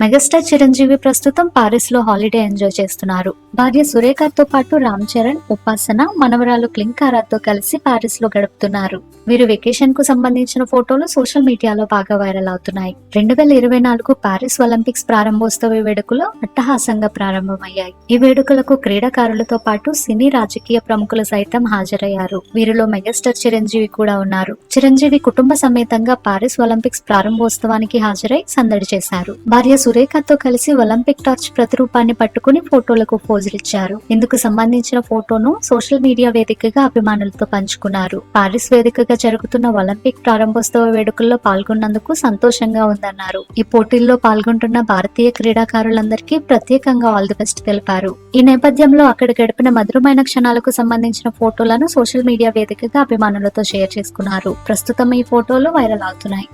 Megastar Chiranjeevi ప్రస్తుతం పారిస్లో holiday enjoy చేస్తున్నారు. భార్య సురేఖతో పాటు రామ్ చరణ్ ఉపాసన మనవరాలు క్లింకారాతో కలిసి పారిస్లో గడుపుతున్నారు. వీరు వెకేషన్కు సంబంధించిన ఫోటోలు సోషల్ మీడియాలో బాగా వైరల్ అవుతున్నాయి. రెండు వేల ఇరవై నాలుగు పారిస్ ఒలింపిక్స్ ప్రారంభోత్సవ వేడుకలు అట్టహాసంగా ప్రారంభమయ్యాయి. ఈ వేడుకలకు క్రీడాకారులతో పాటు సినీ రాజకీయ ప్రముఖులు సైతం హాజరయ్యారు. వీరిలో మెగాస్టార్ చిరంజీవి కూడా ఉన్నారు. చిరంజీవి కుటుంబ సమేతంగా పారిస్ ఒలింపిక్స్ ప్రారంభోత్సవానికి హాజరై సందడి చేశారు. భార్య సురేఖతో కలిసి ఒలింపిక్ టార్చ్ ప్రతిరూపాన్ని పట్టుకుని ఫోటోలకు హాజరిచ్చారు ఇందుకు సంబంధించిన ఫోటోను సోషల్ మీడియా వేదికగా అభిమానులతో పంచుకున్నారు. పారిస్ వేదికగా జరుగుతున్న ఒలింపిక్ ప్రారంభోత్సవ వేడుకల్లో పాల్గొన్నందుకు సంతోషంగా ఉందన్నారు. ఈ పోటీల్లో పాల్గొంటున్న భారతీయ క్రీడాకారులందరికీ ప్రత్యేకంగా ఆల్ ది బెస్ట్ తెలిపారు. ఈ నేపథ్యంలో అక్కడ గడిపిన మధురమైన క్షణాలకు సంబంధించిన ఫోటోలను సోషల్ మీడియా వేదికగా అభిమానులతో షేర్ చేసుకున్నారు. ప్రస్తుతం ఈ ఫోటోలు వైరల్ అవుతున్నాయి.